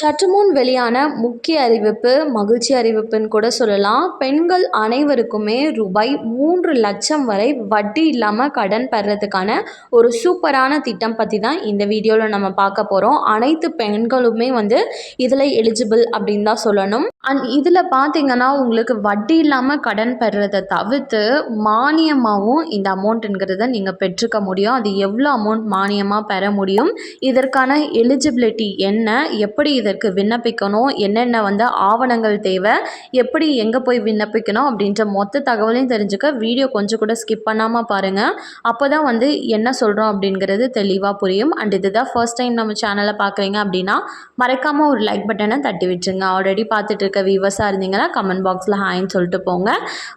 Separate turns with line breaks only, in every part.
சற்று முன் வெளியான முக்கிய அறிவிப்பு மகிழ்ச்சி அறிவிப்புன்னு கூட சொல்லலாம். பெண்கள் அனைவருக்குமே ரூபாய் மூன்று லட்சம் வரை வட்டி இல்லாமல் கடன் பெறதுக்கான ஒரு சூப்பரான திட்டம் பற்றி தான் இந்த வீடியோவில் நம்ம பார்க்க போகிறோம் அனைத்து பெண்களுமே வந்து இதில் எலிஜிபிள் அப்படின்னு தான் சொல்லணும். அண்ட் இதில் பார்த்தீங்கன்னா உங்களுக்கு வட்டி இல்லாமல் கடன் பெறுறதை தவிர்த்து மானியமாகவும் இந்த அமௌண்ட்டுங்கிறத நீங்கள் பெற்றுக்க முடியும். அது எவ்வளோ அமௌண்ட் மானியமாக பெற முடியும்? இதற்கான எலிஜிபிலிட்டி என்ன? எப்படி இதற்கு விண்ணப்பிக்கணும். என்னென்ன வந்து ஆவணங்கள் தேவை? எப்படி எங்கே போய் விண்ணப்பிக்கணும்? அப்படின்ற மொத்த தகவலையும் தெரிஞ்சுக்க வீடியோ கொஞ்சம் கூட ஸ்கிப் பண்ணாமல் பாருங்கள் அப்போ தான் வந்து என்ன சொல்கிறோம் அப்படிங்கிறது தெளிவாக புரியும். அண்ட் இதுதான் ஃபர்ஸ்ட் டைம் நம்ம சேனலை பார்க்குறீங்க அப்படின்னா மறக்காமல் ஒரு லைக் பட்டனை தட்டி விட்டுருங்க. ஆல்ரெடி பார்த்துட்டு இருக்க வியூவர்ஸாக இருந்தீங்கன்னா கமெண்ட் பாக்ஸில் ஹாய்ன்னு சொல்லிட்டு போங்க.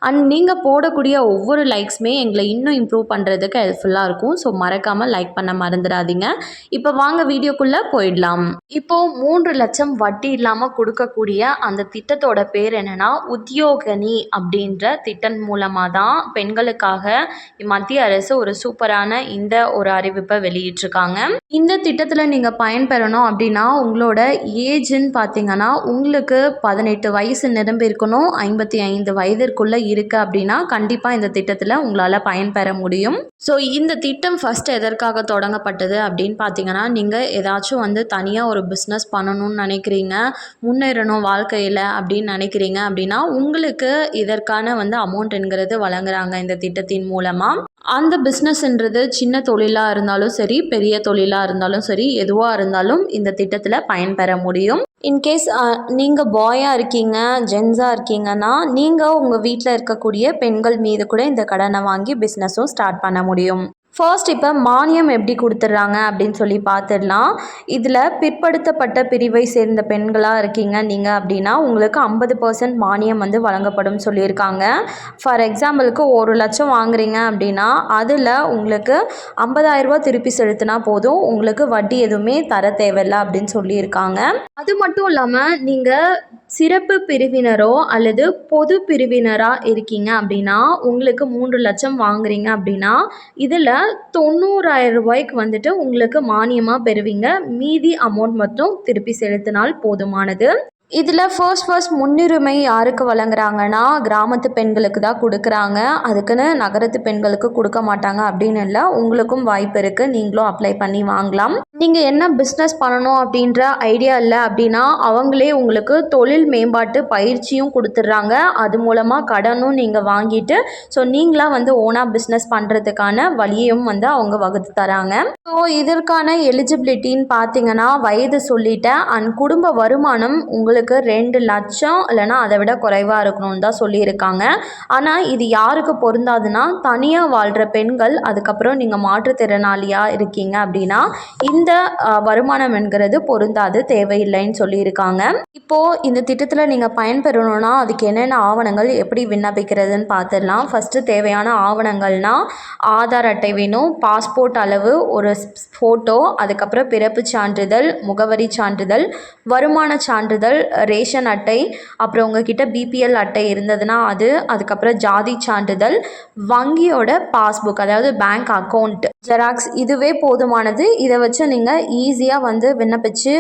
அண்ட் நீங்கள் போடக்கூடிய ஒவ்வொரு லைக்ஸுமே எங்களை இன்னும் இம்ப்ரூவ் பண்ணுறதுக்கு ஹெல்ப்ஃபுல்லாக இருக்கும். ஸோ மறக்காமல் லைக் பண்ண மறந்துடாதீங்க. இப்போ வாங்க வீடியோக்குள்ளே போயிடலாம். இப்போது மூன்று லட்சம் வட்டி இல்லாமல் கொடுக்கக்கூடிய அந்த திட்டத்தோட பேர் என்னென்னா உத்தியோகனி அப்படின்ற திட்டம் மூலமாக தான் பெண்களுக்காக மத்திய அரசு ஒரு சூப்பரான இந்த ஒரு அறிவிப்பை வெளியிட்டிருக்காங்க. இந்த திட்டத்தில் நீங்கள் பயன்பெறணும் அப்படின்னா உங்களோட ஏஜ்ன்னு பார்த்தீங்கன்னா உங்களுக்கு பதினெட்டு வயசு நிரம்பி இருக்கணும். ஐம்பத்தி ஐந்து வயதிற்குள்ளே இருக்குது அப்படின்னா கண்டிப்பாக இந்த திட்டத்தில் உங்களால் பயன்பெற முடியும். ஸோ இந்த திட்டம் ஃபஸ்ட்டு எதற்காக தொடங்கப்பட்டது அப்படின்னு பார்த்தீங்கன்னா நீங்கள் ஏதாச்சும் வந்து தனியாக ஒரு பிஸ்னஸ் பண்ணணும்னு நினைக்கிறீங்க முன்னேறணும் வாழ்க்கையில் அப்படின்னு நினைக்கிறீங்க அப்படின்னா உங்களுக்கு இதற்கான வந்து அமௌண்ட்டுங்கிறது வழங்குறாங்க இந்த திட்டத்தின் மூலமாக அந்த பிஸ்னஸ்ன்றது சின்ன தொழிலாக இருந்தாலும் சரி பெரிய தொழிலாக இருந்தாலும் சரி எதுவாக இருந்தாலும் இந்த திட்டத்தில் பயன்பெற முடியும். இன்கேஸ் நீங்கள் பாயாக இருக்கீங்க ஜென்ஸாக இருக்கீங்கன்னா நீங்கள் உங்கள் வீட்டில் இருக்கக்கூடிய பெண்கள் மீது கூட இந்த கடனை வாங்கி பிஸ்னஸும் ஸ்டார்ட் பண்ண முடியும். ஃபர்ஸ்ட் இப்போ மானியம் எப்படி கொடுத்துட்றாங்க அப்படின்னு சொல்லி பார்த்துடலாம். இதில் பிற்படுத்தப்பட்ட பிரிவை சேர்ந்த பெண்களாக இருக்கீங்க நீங்கள் அப்படின்னா உங்களுக்கு ஐம்பது பர்சன்ட் மானியம் வந்து வழங்கப்படும் சொல்லியிருக்காங்க. ஃபார் எக்ஸாம்பிளுக்கு ஒரு லட்சம் வாங்குறீங்க அப்படின்னா அதில் உங்களுக்கு ஐம்பதாயிரரூபா திருப்பி செலுத்தினா போதும். உங்களுக்கு வட்டி எதுவுமே தர தேவையில்லை அப்படின்னு சொல்லியிருக்காங்க. அது மட்டும் இல்லாமல் நீங்கள் சிறப்பு பிரிவினரோ அல்லது பொது பிரிவினராக இருக்கீங்க அப்படின்னா உங்களுக்கு மூன்று லட்சம் வாங்குறீங்க அப்படின்னா இதில் தொண்ணூறாயிரம் ரூபாய்க்கு வந்துட்டு உங்களுக்கு மானியமாக பெறுவீங்க. மீதி அமௌண்ட் மட்டும் திருப்பி செலுத்தினால் போதுமானது. இதில் ஃபர்ஸ்ட் ஃபர்ஸ்ட் முன்னுரிமை யாருக்கு வழங்குறாங்கன்னா கிராமத்து பெண்களுக்கு தான் கொடுக்குறாங்க. அதுக்குன்னு நகரத்து பெண்களுக்கு கொடுக்க மாட்டாங்க அப்படின்னு இல்லை. உங்களுக்கும் வாய்ப்பு இருக்குது நீங்களும் அப்ளை பண்ணி வாங்கலாம். நீங்கள் என்ன பிஸ்னஸ் பண்ணணும் அப்படின்ற ஐடியா இல்லை அப்படின்னா அவங்களே உங்களுக்கு தொழில் மேம்பாட்டு பயிற்சியும் கொடுத்துட்றாங்க. அது மூலமாக கடனும் நீங்கள் வாங்கிட்டு ஸோ நீங்களாக வந்து ஓனாக பிஸ்னஸ் பண்ணுறதுக்கான வழியையும் வந்து அவங்க வகுத்து தராங்க. ஸோ இதற்கான எலிஜிபிலிட்டின்னு பார்த்தீங்கன்னா வயது சொல்லிட்டேன். அண்ட் குடும்ப வருமானம் உங்களுக்கு உங்களுக்கு ரெண்டு லட்சம் இல்லைனா அதை விட குறைவாக இருக்கணும்னு தான் சொல்லியிருக்காங்க. ஆனால் இது யாருக்கு பொருந்தாதுன்னா தனியாக வாழ்கிற பெண்கள் அதுக்கப்புறம் நீங்கள் மாற்றுத்திறனாளியாக இருக்கீங்க அப்படின்னா இந்த வருமானம் என்கிறது பொருந்தாது தேவையில்லைன்னு சொல்லியிருக்காங்க. இப்போது இந்த திட்டத்தில் நீங்கள் பயன்பெறணும்னா அதுக்கு என்னென்ன ஆவணங்கள் எப்படி விண்ணப்பிக்கிறதுன்னு பார்த்துடலாம் ஃபஸ்ட்டு தேவையான ஆவணங்கள்னால் ஆதார் அட்டை வேணும் பாஸ்போர்ட் அளவு ஒரு ஃபோட்டோ அதுக்கப்புறம் பிறப்பு சான்றிதழ் முகவரி சான்றிதழ் வருமான சான்றிதழ் ரேஷன் அட்டை அப்புறம் உங்ககிட்ட பிபிஎல் அட்டை இருந்ததுன்னா அது அதுக்கப்புறம் ஜாதி சான்றிதழ் வங்கியோட பாஸ்புக் அதாவது பேங்க் அக்கௌண்ட் ஜெராக்ஸ் இதுவே போதுமானது. இதை வச்சு நீங்கள் ஈஸியாக வந்து விண்ணப்பிச்சு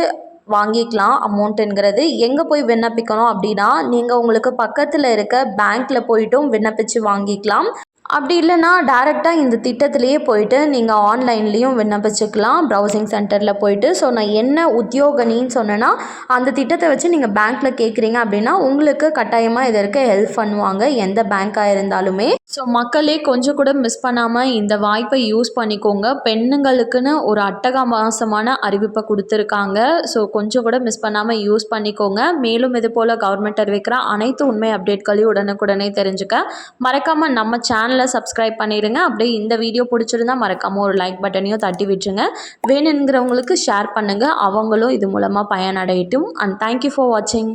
வாங்கிக்கலாம் அமௌண்ட்டுங்கிறது எங்கே போய் விண்ணப்பிக்கணும் அப்படின்னா நீங்கள் உங்களுக்கு பக்கத்தில் இருக்க பேங்க்கில் போய்ட்டும் விண்ணப்பித்து வாங்கிக்கலாம். அப்படி இல்லைன்னா டேரெக்டாக இந்த திட்டத்திலேயே போயிட்டு நீங்கள் ஆன்லைன்லேயும் விண்ணப்பிச்சுக்கலாம் ப்ரௌசிங் சென்டரில் போயிட்டு. ஸோ நான் என்ன உத்தியோகனின்னு சொன்னேன்னா அந்த திட்டத்தை வச்சு நீங்கள் பேங்க்கில் கேட்குறீங்க அப்படின்னா உங்களுக்கு கட்டாயமாக இதற்கு ஹெல்ப் பண்ணுவாங்க எந்த பேங்க்காக இருந்தாலுமே. ஸோ மக்களே கொஞ்சம் கூட மிஸ் பண்ணாமல் இந்த வாய்ப்பை யூஸ் பண்ணிக்கோங்க. பெண்ணுங்களுக்குன்னு ஒரு அட்டகாமாசமான அறிவிப்பை கொடுத்துருக்காங்க. ஸோ கொஞ்சம் கூட மிஸ் பண்ணாமல் யூஸ் பண்ணிக்கோங்க. மேலும் இது போல் கவர்மெண்ட் அறிவிக்கிற அனைத்து உண்மை அப்டேட்களையும் உடனுக்குடனே தெரிஞ்சுக்க. மறக்காமல் நம்ம சேனல் சேனலை சப்ஸ்கிரைப் பண்ணிடுங்க அப்படியே இந்த வீடியோ பிடிச்சிருந்தா மறக்காமல் ஒரு லைக் பட்டனையும் தட்டி விட்டுருங்க. வேணுங்கிறவங்களுக்கு ஷேர் பண்ணுங்கள் அவங்களும் இது மூலமாக பயனடையட்டும். அண்ட் தேங்க்யூ ஃபார் வாட்சிங்